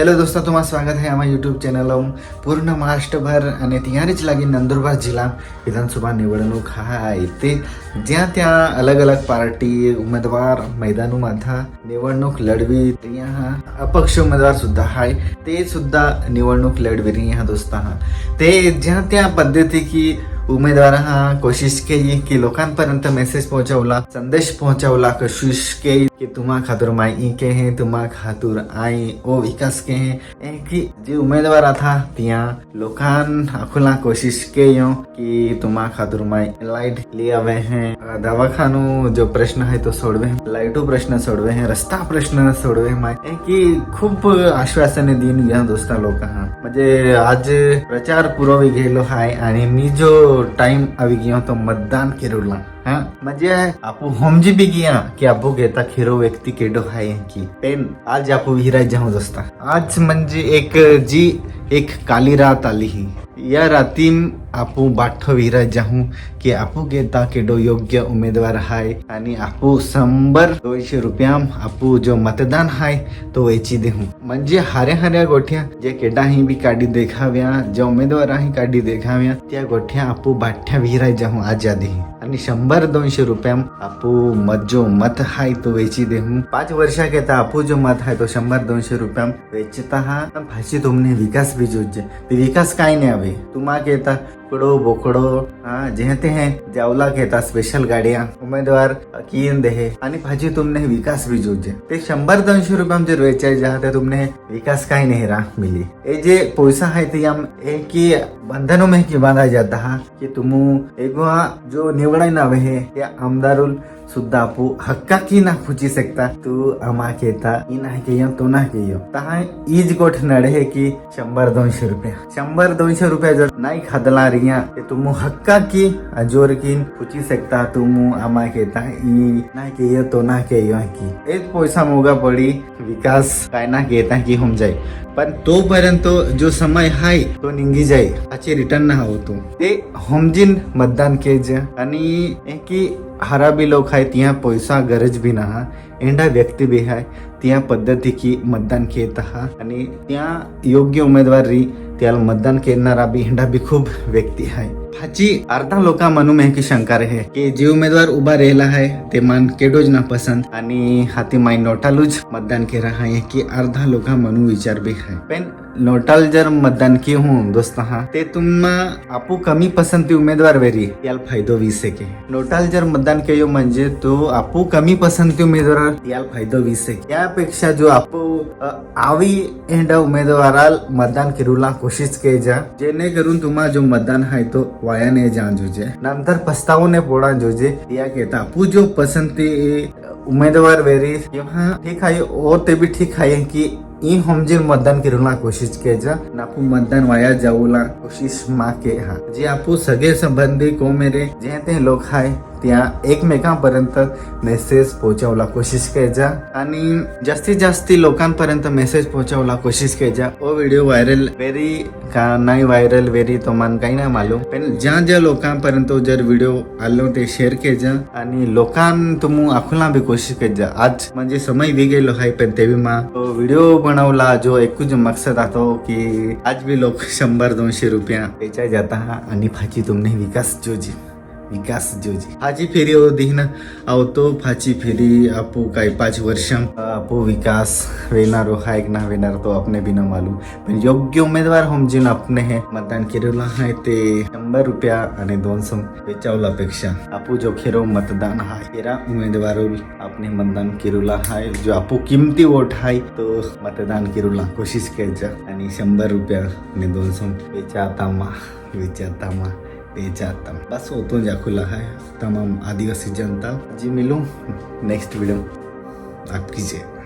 Hello दोस्तों, तुम्हारा स्वागत है हमारे यूट्यूब चैनल पूर्ण महाराष्ट्र भर अने तैयारी ज लगी नंदुरबार जिला, विधानसभा निवड़ूक हाई ते ज्या त्या अलग अलग पार्टी उम्मेदवार मैदान में था निवड़ूक लड़वी रिया हाँ अपक्ष उम्मेदवार सुधा है ते सुधा निवड़ूक लड़वी रही हाँ दोस्तों हाँ। ते ज्या त्या पद्धति की उम्मेदवार हाँ कोशिश के ये कि लोकपर्यंत मेसेज पहुँचवला, संदेश पहुँचवला, कशिश के की तुम्हा खातूर माई के हैं तुम्हा खातूर आई ओ विकास के हैं ए की जे उमेदवार था त्या लोकां अखुला कोशिश केयो की तुम्हा खातूर माई लाइट ले आवे हैं। दवाखानो जो प्रश्न है तो सोडवे लाइटो प्रश्न सोडवे हैं, रस्ता प्रश्न सोडवे माय ए की खूप आश्वासने दिन घ्या दोस्ता लोक। हा म्हणजे आज प्रचार पुरवी गेलो हाय आणि मी जो टाइम अवी गयो तो मतदान केरोला। हा? आपको आपू होमजी भी किया। कि आपू घेता खेरो व्यक्ती केडो हाय की पेन आज आपू विहिराय जाऊ दोस्ता। आज म्हणजे एक जी एक काली रात आली ही। या रातीम आपू बाठ विहिराय जाऊ की आपू घेता केडो योग्य उमेदवार हाय। आणि आपू शंभर दोनशे रुपयाम आपू जो मतदान हाय तो वेची देहू। म्हणजे हाऱ्या हाऱ्या गोठ्या जे केडाही बी काढी देखाव्या, ज्या उमेदवाराही काढी देखाव्या, त्या गोठ्या आपू बाठ्या विहिराय जाऊ आज आधी आणि शंभर दोनशे रुपयाम आपू मत जो मत हाय तो वेची देऊ पाच वर्षा घेता आपू जो मत हाय तो शंभर दोनशे रुपयाम वेचता हा। भाषी तुमने विकास बी जोजे ते विकास काय नाही हवे तुम्हा घेता कुडो बोकडो हा जेहते हैं जावला घेता स्पेशल गाड्या उमेदवार किन दे आणि भाजी तुमने विकास भी जोजे ते शंभर दोनशे रुपयाम जर वेचाय जहा ते तुमने विकास काय नाही रा मिली ए जे पैसा है ते हम ए की बंधनों में की बांधा जाता है कि तुम हा जो निवडाय नावे है या आमदारुल सुद्धा आपू हक्का की ना खुची सकता तू अमा केता ई ना केयो तो ना केयो तहा ईज गोठ नडे है की शंभर दोनशे रुपया शंभर दोनशे रुपया जर नाही खादला रिया ते तुम हक्का की ज़ोर की खुची सकता तुम अमा केता ई ना केयो तो ना केयो की एक पैसा मोगा पडी विकास काय ना घेता की होम जाई पण तोपर्यंत जो समय हाय तो निघी जाई आचे रिटर्न ना होतो ते होमजिन मतदान केज आणि ए की हरा बी लोक आहे त्या पैसा गरज बी ना एंडा व्यक्ती बी आहे त्या पद्धती की मतदान घेत हा आणि त्या योग्य उमेदवार री त्याला मतदान करणारा बी हेंडा बी खूप व्यक्ती હાજી અર્ધા લોકા મનુમે હે કે શંકા રહે કે જે ઉમેદવાર ઉભા રહેલા હે તે મન કેડો જ ના પસંદ आणि हाती माई नोटालूच मतदान केला आहे की अर्धा लोका म्हणून विचार बी आहे पण नोटल जर मतदान की हूँ दोस्त हा ते तुम आपू कमी पसंती उमेदवार वेरी याला फायदो वीस के नोटाल जर मतदान केयो म्हणजे तो आपू कमी पसंती उमेदवार याला फायदो वीस यापेक्षा जो आपू आवी एंडा उमेदवाराल मतदान करूला कोशिश के जा जेने करून तुम्हा जो मतदान हाय तो वाया ने जान जोजे। नंतर पस्तावने पोडा जोजे या केता आपू जो पसंती उमेदवार वेरी किंवा ठीक आहे ओ ते बी ठीक आहे की ई हमजे मतदान करूला कोशिश के जा नापू मतदान वाया जाऊला कोशिश मा के हा। जे आपू सगे संबंधी को मेरे, जे ते लोग हाय त्या एकमेकांपर्यंत मेसेज पोहोचवला. कोशिश करायचा आणि जास्तीत जास्ती लोकांपर्यंत मेसेज पोहोचवला. कोशिश करायचा ओ व्हिडिओ व्हायरल वेरी का नाही व्हायरल वेरी तो मान काही नाही मालूम. पण ज्या ज्या लोकांपर्यंत जर व्हिडिओ आलो ते शेअर केजा. आणि लोकां तुम आखुला बी कोशिश के जा आज म्हणजे समय बी गेलो हाय पण ते मा तो व्हिडिओ बनवला जो एकूच मकसद आतो की आज बी लोक शंभर दोनशे रुपया वेचाय जाता हा. आणि फाची तुमने विकास जोजी. विकास जोजी. फाची फेरी हो दिन आवतो फाची फेरी आपू काय पाच वर्ष. आपू विकास वेनारो हो, एक ना वेणार तो अपने बिना मालूम. पण योग्य उमेदवार हम जिन आपने है. मतदान केलेला आहे ते शंभर रुपया आणि दोनशे पेक्षा आपू जो खेरो मतदान हाय तेरा उमेदवार आपने मतदान केलेला हाय जो आपू किमती वोट हाय तो मतदान केलेला कोशिश केजा. आणि शंभर रुपया आणि दोनशे वेचातामा वेचातामा बेचाता बस होतो जाकुला है। तमाम आदिवासी जनता जी मिलूं। नेक्स्ट वीडियो आपकी जय